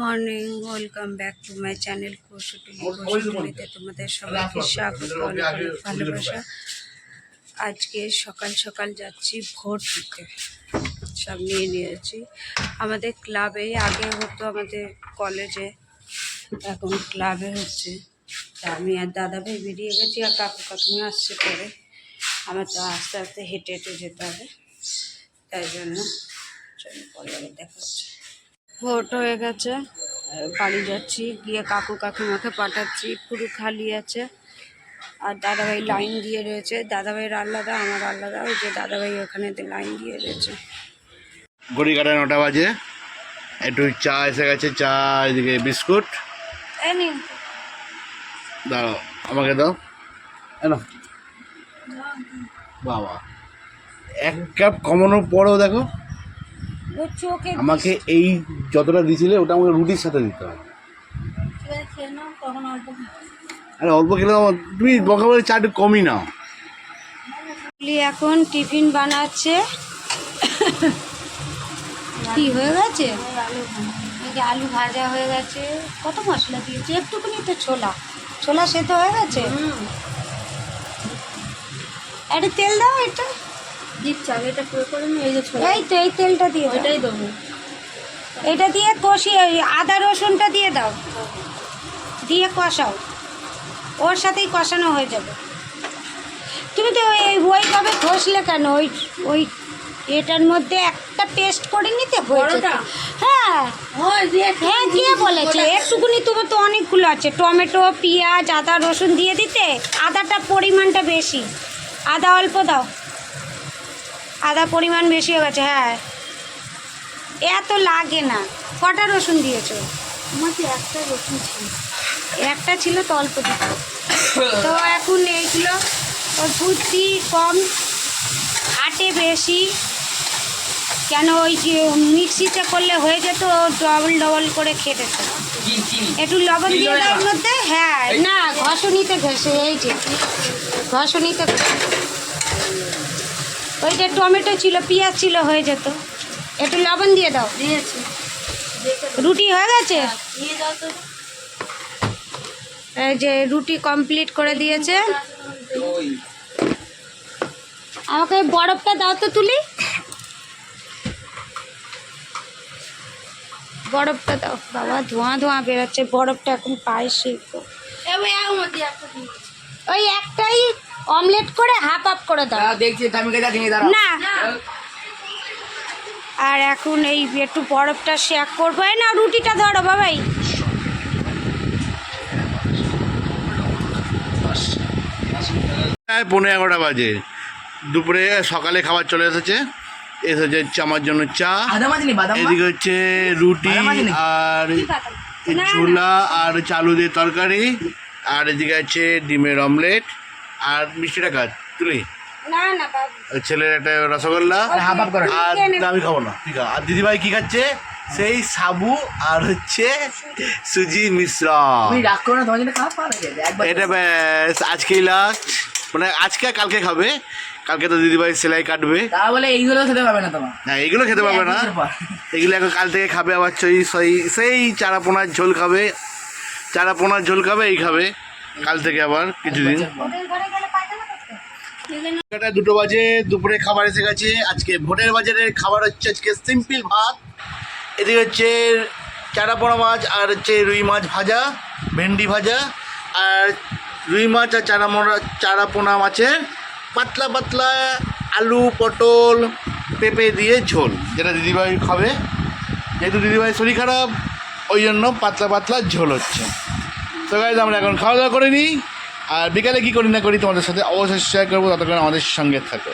Morning welcome back to my channel তোমাদের সবাইকে স্বাগত ভালোবাসা। আজকে সকাল সকাল যাচ্ছি ভোট দিতে। সব নিয়ে নিয়েছি। আমাদের ক্লাবে আগে হতো আমাদের কলেজে এখন ক্লাবে হচ্ছে। তা আমি আর দাদা ভাই বেরিয়ে গেছি আর কাকু কাকিমা আসছে পরে। আমার তো আস্তে আস্তে হেঁটে হেঁটে যেতে হবে। তাই জন্য চলো পরে দেখা হচ্ছে। ভোট হয়ে গেছে। বাড়ি যাচ্ছি গিয়ে কাকু কাকিমাকে পাঠাচ্ছি পুরো খালি আছে। আর দাদাভাই লাইন দিয়ে রয়েছে। দাদাভাইয়ের আলাদা আমার আলাদা ওই যে দাদাভাই ওখানে লাইন দিয়ে রয়েছে। ঘড়ি কাটা নটা বাজে। একটু চা এসে গেছে চা এদিকে বিস্কুট। দাঁড়াও আমাকে দাও। এনো বাবা এক কাপ কমানোর পরেও দেখো। ও চোখে আমাকে এই যতটা দিয়েছিলে ওটা আমাকে রুটির সাথে দিতে হবে। খেয়ে নাও তখন অল্প আরে অল্প খেলে তুমি বকা বলে চা একটু কমই নাও। এখন টিফিন বানাচ্ছে। কি হয়ে গেছে? আলু ভাজা হয়ে গেছে। কত মশলা দিয়েছে? একটুখানি তো ছোলা। ছোলা সেদ্ধ হয়ে গেছে? একটা তেল দাও এটা। দিচ্ছি আগে এটা পুরো করে নিই এই যে এই তো এই তেলটা দিয়ে ওইটাই দেবো। এটা দিয়ে কষিয়ে ওই আদা রসুনটা দিয়ে দাও। দিয়ে কষাও। ওর সাথেই কষানো হয়ে যাবে। তুমি তো ওই ওইভাবে ঘষলে কেন? ওই ওই এটার মধ্যে একটা পেস্ট করে নিতে হয়েছে। হ্যাঁ। দিয়ে হ্যাঁ কে বলেছে। একটুকুনি তোমার তো অনেকগুলো আছে। টমেটো পেঁয়াজ আদা রসুন দিয়ে দিতে। আদাটা পরিমাণটা বেশি। আদা অল্প দাও। আদা পরিমাণ বেশি হয়ে গেছে হ্যাঁ। এত লাগে না। কটা রসুন দিয়েছ? আমাকে একটা রসুন ছিল। একটা ছিল তো অল্প দিতে তো এখন এইগুলো ওর বুদ্ধি কম আটে বেশি। কেন ওই যে মিক্সিতে করলে হয়ে যেত ডবল ডবল করে খেতে একটু লবণ দিয়ে দেওয়ার মধ্যে হ্যাঁ না ঘষণিতে ঘষে এই যে ঘষণিতে ঘষে। ওইটা টমেটো ছিল পেঁয়াজ ছিল হয়ে যেত। একটু লবণ দিয়ে দাও। দিয়েছি। রুটি হয়ে গেছে? তো। এই যে রুটি কমপ্লিট করে দিয়েছে। আমাকে বরফটা দাও তো তুলি। বরফটা দাও। বাবা ধোঁয়া ধোঁয়া বেরোচ্ছে। বরফটা এখন পায়ে শিখব ওই একটাই অমলেট করে হাফ হাফ করে দাও। দেখছি আমি কেটে দিয়ে দাঁড়াও। না। আর এখন এই একটু বরফটা শেক করব। না রুটিটা ধরো বাবাই। প্রায় পনেরো এগারোটা বাজে। দুপুরে সকালে খাবার চলে এসেছে। এসেছে হচ্ছে আমার জন্য চা। এদিকে হচ্ছে রুটি? আর ছোলা আর চালু দিয়ে তরকারি। আর এদিকে আছে ডিমের অমলেট। আর মিষ্টিটা কাজ তুলি। না না বাবু ছেলের একটা রসগোল্লা আর করে। আমি খাব না। ঠিক আছে। আর দিদিভাই কি খাচ্ছে? সেই সাবু আর হচ্ছে সুজি মিশ্র। এটা ব্যাস আজকেই লাস্ট মানে আজকে কালকে খাবে। কালকে তো দিদিভাই সেলাই কাটবে। তা বলে এইগুলো খেতে পারবে না তোমার। না এগুলো খেতে পারবে না। এগুলো এখন কাল থেকে খাবে আবার সেই সেই সেই চারা পোনার ঝোল খাবে। চারা পোনার ঝোল খাবে এই খাবে। কাল থেকে আবার কিছুদিন। দুটো বাজে, দুপুরে খাবার এসে গেছে। আজকে ভোটের বাজারের খাবার হচ্ছে আজকে সিম্পল ভাত। এদিকে হচ্ছে চারা পোনা মাছ আর হচ্ছে রুই মাছ ভাজা, ভেন্ডি ভাজা, আর রুই মাছ আর চারা মোনা চারা পোনা মাছের পাতলা পাতলা আলু, পটল, পেঁপে দিয়ে ঝোল, যেটা দিদিভাই খাবে। যেহেতু দিদিভাই শরীর খারাপ, ওই জন্য পাতলা পাতলা ঝোল হচ্ছে। তো গাইজ আমরা এখন খাওয়া দাওয়া করে নিই। আর বিকালে কী করি না করি তোমাদের সাথে অবশ্যই শেয়ার করব ততক্ষণ আমাদের সঙ্গে থাকো।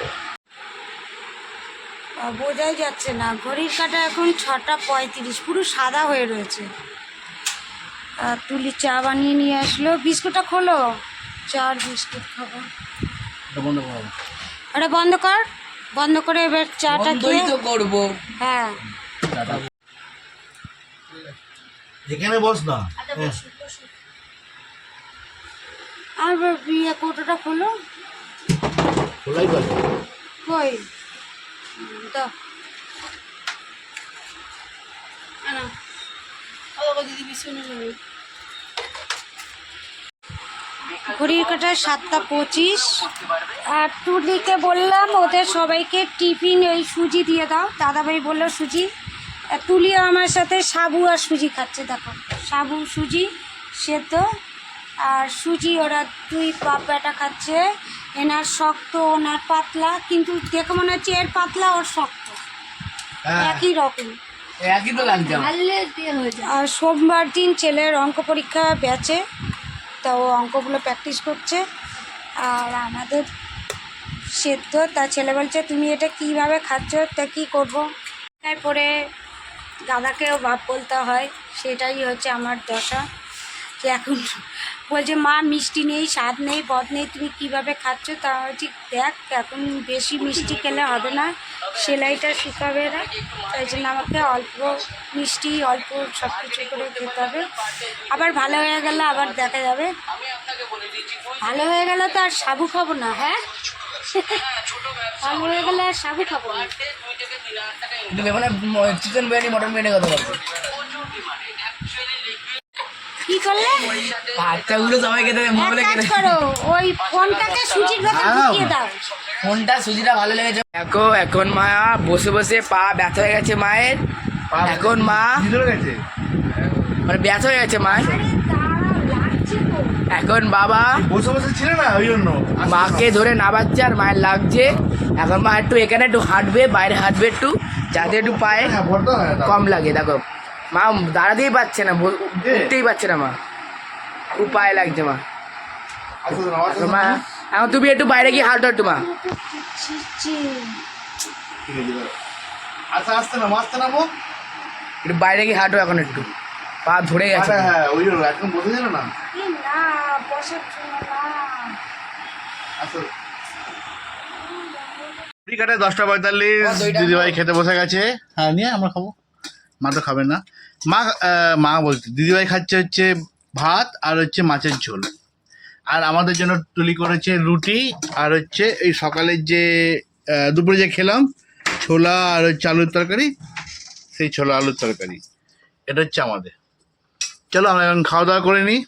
বোঝাই যাচ্ছে না। ঘড়ির কাটা এখন ছটা পঁয়ত্রিশ পুরো সাদা হয়ে রয়েছে। আর তুলি চা বানিয়ে নিয়ে আসলো। বিস্কুটটা খোলো। চার বিস্কুট খাব। ওটা বন্ধ কর। বন্ধ করে। এবার চাটা খেয়ে তো করব। হ্যাঁ। এখানে বস না। আর বিয়ে কোটোটা খোলো খোলাই পাবে কই? দিদি নেই ঘড়ির কাটায় সাতটা পঁচিশ। আর টুলিকে বললাম ওদের সবাইকে টিফিন ওই সুজি দিয়ে দাও। দাদাভাই বলল সুজি। আর তুলিও আমার সাথে সাবু আর সুজি খাচ্ছে দেখো। সাবু সুজি সেদ্ধ আর সুজি ওরা দুই বাপ বেটা খাচ্ছে। এনার শক্ত ওনার পাতলা কিন্তু দেখে মনে হচ্ছে এর পাতলা ওর শক্ত। হ্যাঁ। একই রকম। হয়ে আর সোমবার দিন ছেলের অঙ্ক পরীক্ষা ব্যাচে তা ও অঙ্কগুলো প্র্যাকটিস করছে। আর আমাদের সেদ্ধ তা ছেলে বলছে তুমি এটা কীভাবে খাচ্ছ? তা কী করব? তারপরে দাদাকেও বাপ বলতে হয় সেটাই হচ্ছে আমার দশা। যে এখন বলছে, মা, মিষ্টি নেই, স্বাদ নেই, বদ নেই, তুমি কীভাবে খাচ্ছ? তা ঠিক দেখ, এখন বেশি মিষ্টি খেলে হবে না, সেলাইটা শুকাবে না, তাই জন্য আমাকে অল্প মিষ্টি, অল্প সব কিছু করে খেতে হবে। আবার ভালো হয়ে গেলে আবার দেখা যাবে। ভালো হয়ে গেলে তো আর সাবু খাব না হ্যাঁ? ভালো হয়ে গেলে আর সাবু খাব না। চিকেন বিরিয়ানি, মটন বিরিয়ানি কথা বলছে? কি করলে? বাচ্চাগুলো সবাই খেতে মোবাইলে খেতে করো ওই ফোনটাকে সুচির ভেতর ঢুকিয়ে দাও। ফোনটা ভালো লেগেছে। দেখো এখন মা বসে বসে পা ব্যথা হয়ে গেছে মায়ের। এখন মা গেছে? মানে ব্যথা হয়ে গেছে মায়ের। এখন বাবা বসে বসে ছিল না ওই জন্য? মাকে ধরে নাবাচ্ছে আর মায়ের লাগছে। এখন মা একটু এখানে একটু হাঁটবে বাইরে হাঁটবে একটু যাতে একটু পায়ে হ্যাঁ হয়। কম লাগে দেখো। মা দাঁড়াতেই পারছে না উঠতেই পারছে না মা। খুব পায়ে লাগছে মা। মা এখন তুমি একটু বাইরে গিয়ে হাঁটো একটু মা। ছিছি। ঠিক আছে দাঁড়াও। আচ্ছা আসতে না আসতে একটু বাইরে গিয়ে হাঁটো এখন একটু। পা ধরে গেছে। হ্যাঁ ওই জন্য এখন বসে না? আসো। কাটে দশটা পঁয়তাল্লিশ দিদিভাই খেতে বসে গেছে। হ্যাঁ নিয়ে আমরা খাব। মা তো খাবে না। মা মা বলছে, দিদিভাই খাচ্ছে হচ্ছে ভাত আর হচ্ছে মাছের ঝোল। আর আমাদের জন্য তুলি করেছে রুটি আর হচ্ছে এই সকালের যে দুপুরে যে খেলাম, ছোলা আর হচ্ছে আলুর তরকারি, সেই ছোলা আলুর তরকারি। এটা হচ্ছে আমাদের। চলো আমরা এখন খাওয়া দাওয়া করে নিই।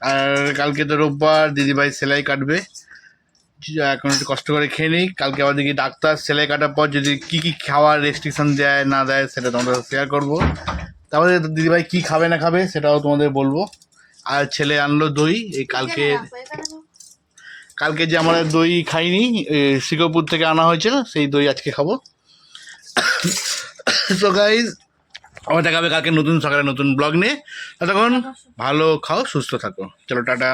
আর কালকে তো রোববার, দিদিভাই সেলাই কাটবে। এখন একটু কষ্ট করে খেয়ে নিই। কালকে আবার দেখি ডাক্তার সেলাই কাটার পর যদি কী কী খাওয়ার রেস্ট্রিকশন দেয়, না দেয়, সেটা তোমাদের শেয়ার করব। তারপরে দিদিভাই কি খাবে না খাবে সেটাও তোমাদের বলব। আর ছেলে আনলো দই এই কালকে কালকে যে আমার দই খাইনি শিকপুর থেকে আনা হয়েছিল সেই দই আজকে খাব। সো গাইজ আবার দেখাবে কালকে নতুন সকালে নতুন ব্লগ নিয়ে। ততক্ষণ ভালো খাও সুস্থ থাকো। চলো টাটা।